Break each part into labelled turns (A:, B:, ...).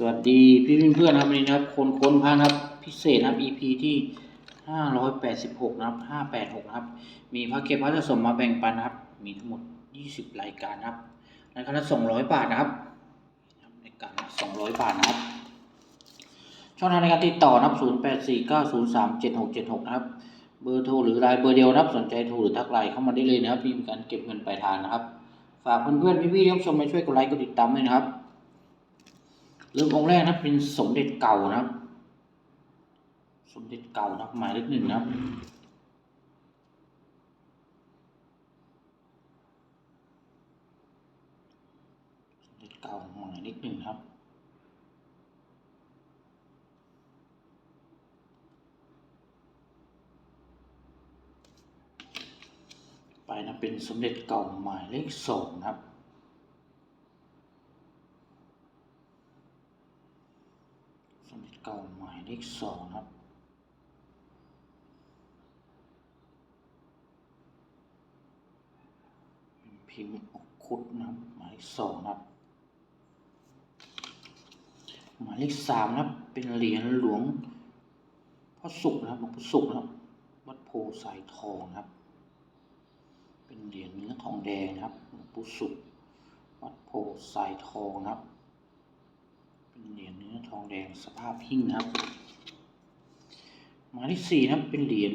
A: สวัสดีพี่เพื่อนๆนะครับวันนี้นะครับคนค้นพระนะครับ พิเศษนะครับ EP ที่ห้าร้อยแปดสิบหกนะครับห้าแปดหกนะครับ มีพระเก็บพระสะสมมาแบ่งปันนะครับ มีทั้งหมดยี่สิบรายการนะครับรายการละสองร้อยบาทนะครับรายการละสองร้อยบาทนะครับ ช่องทางในการติดต่อนะครับศูนย์แปดสี่เก้าศูนย์สามเจ็ดหกเจ็ดหกนะครับเบอร์โทรหรือไลน์เบอร์เดียวนะครับ สนใจโทรหรือทักไลน์เข้ามาได้เลยนะครับมีการเก็บเงินปลายทางนะครับ ฝากเพื่อนๆพี่ๆที่รับชมมาช่วยกดไลค์กดติดตามด้วยนะครับ เรื่ององค์แรกนะเป็นสมเด็จเก่านะครับ สมเด็จเก่านะหมายเลขหนึ่งนะครับสมเด็จเก่าหมายเลขหนึ่งครับไปนะเป็นสมเด็จเก่าหมายเลขสองนะครับ สม เก่าหมายเลขสองครับ พิมพ์อกคุดนะครับหมายเลขสองนะครับ หมายเลขสามนะครับ เป็นเหรียญหลวงพ่อสุขนะครับหลวงพ่อสุขนะครับ วัดโพสายทองนะครับ เป็นเหรียญเนื้อทองแดงนะครับหลวงปู่สุข วัดโพสายทองนะครับ เป็นเหรียญเนื้อทองแดงสภาพหิ้งนะครับหมายเลขสี่นะครับเป็นเหรียญ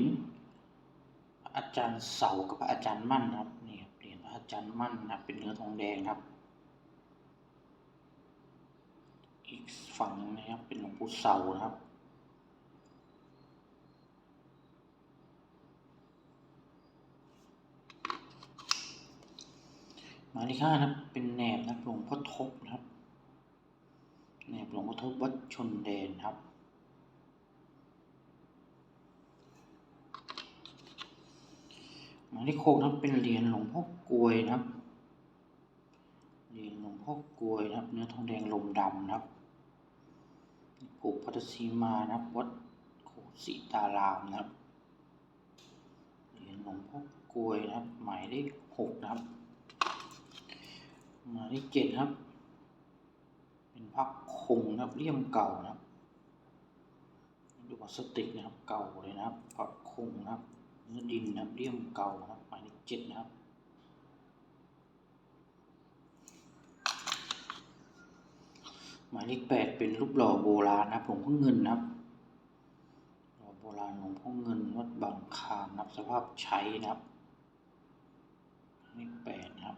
A: อาจารย์เสากับอาจารย์มั่นนะครับนี่ครับเหรียญอาจารย์มั่นนะครับเป็นเนื้อทองแดงครับ อีกฝั่งนะครับเป็นหลวงปู่เสานะครับหมายเลขห้านะเป็นแหนบนะหลวงพ่อทบนะครับ แหนหลวงพ่อทบวัดชนแดนครับ มายเลขหกนะครับเป็นเหรียญหลวงพ่อกลวยนะครับ เหรียญหลวงพ่อกลวยนะครับ เนื้อทองแดงลมดำนะครับผูกพัทสีมานะครับ วัดโคสิตารามนะครับ เหรียญหลวงพ่อกลวยนะครับ หมายเลขหกนะครับ หมายเลขเจ็ดครับ เป็นพักคงนะครับเลี่ยมเก่านะครับดูพลาสติกนะครับเก่าเลยนะครับพักคงนะครับเนื้อดินนะครับเลี่ยมเก่านะครับหมายเลขเจ็ดนะครับหมายเลขแปดเป็นรูปหล่อโบราณนะครับหลวงพ่อเงินนะครับหล่อโบราณหลวงพ่อเงินวัดบางคามนะครับสภาพใช้นะครับหมายเลขแปดนะครับ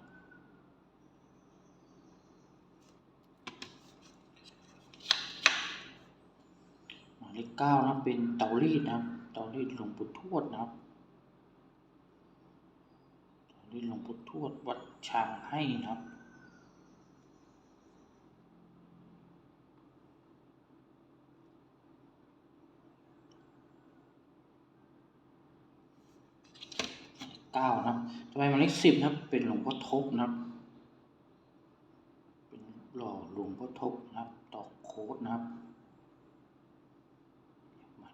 A: หมาย เก้านะเป็นเตารีดนะครับเตารีดหลวงปู่ทวดนะครับเตารีดหลวงปู่ทวดวัดช้างให้นะครับเก้านะครับต่อไปหมายเลขสิบนะครับ เป็นหลวงพ่อทบนะครับ เป็นหล่อหลวงพ่อทบนะครับ ตอกโค้ดนะครับ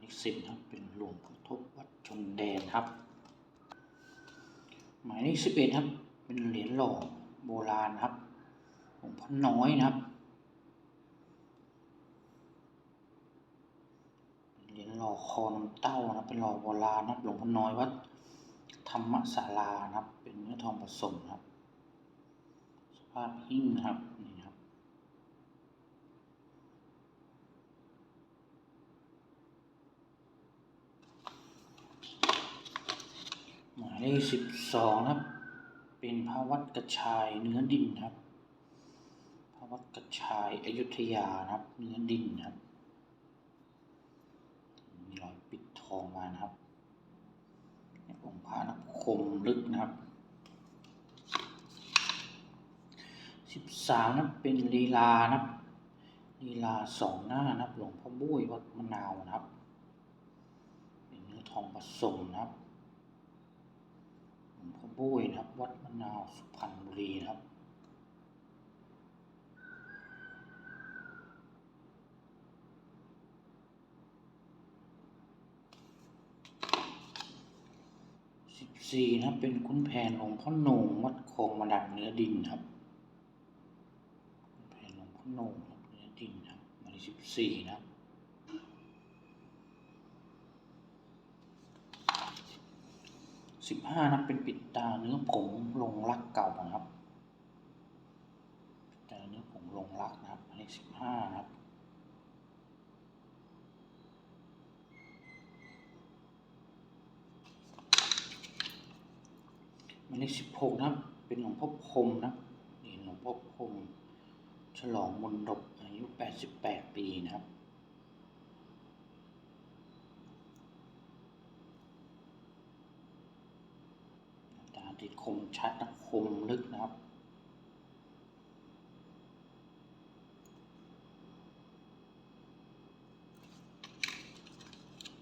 A: หมายเลขสิบนะครับเป็นหลวงพ่อทบวัดชนแดนครับ หมายเลขสิบเอ็ดครับ เป็นเหรียญหล่อโบราณครับหลวงพ่อน้อยนะครับเหรียญหล่อคอน้ำเต้านะเป็นหล่อโบราณนะครับหลวงพ่อน้อยวัดธรรมศาลานะครับ เป็นเนื้อทองผสมครับ สภาพหิ้งนะครับนี่นะครับ หมายเลขสิบสองครับ เป็นพระวัดกระชายเนื้อดินครับพระวัดกระชายอยุธยาครับ เนื้อดินครับ มีรอยปิดทองมานะครับองค์พระนะครับคมลึกนะครับสิบสามนะครับเป็นลีลานะครับลีลาสองหน้านับหลวงพ่อบุ้ยวัดมะนาวนะครับ เป็นเนื้อทองผสมนะครับ บุ้ยนะครับ วัดมะนาวสุพรรณบุรีนะครับสิบสี่นะครับ เป็นคุณแผนหลวงพ่อหนงวัดคงมาดักเนื้อดินครับคุณแผนหลวงพ่อหนงครับเนื้อดินครับสิบสี่นะครับ สิบห้านะเป็นปิดตาเนื้อผงลงรักเก่านะครับปิดตาเนื้อผงลงรักนะครับ อันนี้สิบห้านะครับหมายเลขสิบหกนะครับ เป็นหลวงพ่อพรมนะนี่หลวงพ่อพรมฉลองมนดบอายุแปดสิบแปดปีนะครับิตคมชัดนะคมลึกนะครับ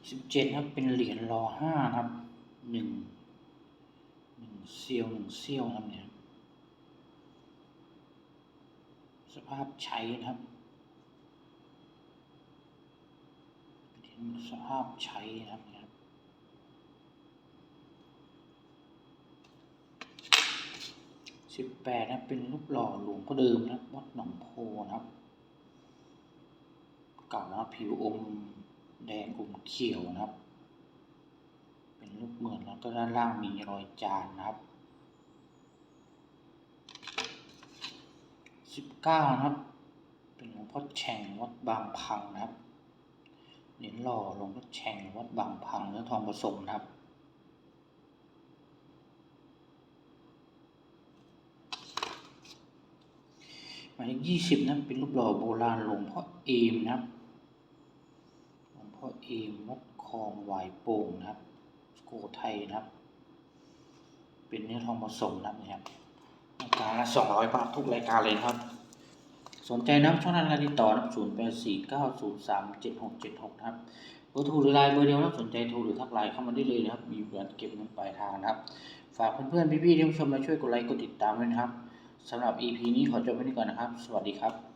A: สิบเจ็ดครับเป็นเหรียญรอห้าครับหนึ่งหนึ่งเซียวหนึ่งเซียวนะครับเนี่ยสภาพใช้นะครับเป็นสภาพใช้นะครับเนี่ยครับ สิบแปดนะเป็นรูปหล่อหลวงพ่อเดิมนะวัดหนองโพนะครับ เก่านะผิวอมแดงอมเขียวนะครับ เป็นรูปเหมือนแล้วก็ด้านล่างมีรอยจานนะครับสิบเก้านะครับ เป็นหลวงพ่อแฉ่งวัดบางพังนะครับเหรียญหล่อหลวงพ่อแฉ่งวัดบางพังเนื้อทองผสมนะครับ หมายเลขยี่สิบนะเป็นรูปหล่อโบราณหลวงพ่อเอมนะครับหลวงพ่อเอมวัดคลองหวายโป่งนะครับสุโขทัยนะครับ เป็นเนื้อทองผสมนะครับรายกาละสองร้อยบาททุกรายการเลยครับ สนใจนับช่องทางการติดต่อนับศูนย์แปดสี่เก้าศูนย์สามเจ็ดหกเจ็ดหกครับเบอร์โทรหรือไลน์เบอร์เดียวนะสนใจโทรหรือทักไลน์เข้ามาได้เลยนะครับ มีบริการเก็บเงินปลายทางนะครับ ฝากเพื่อนๆพี่ๆที่ชมและช่วยกดไลค์กดติดตามด้วยนะครับ สำหรับ EP นี้ขอจบไว้นี้ก่อนนะครับ สวัสดีครับ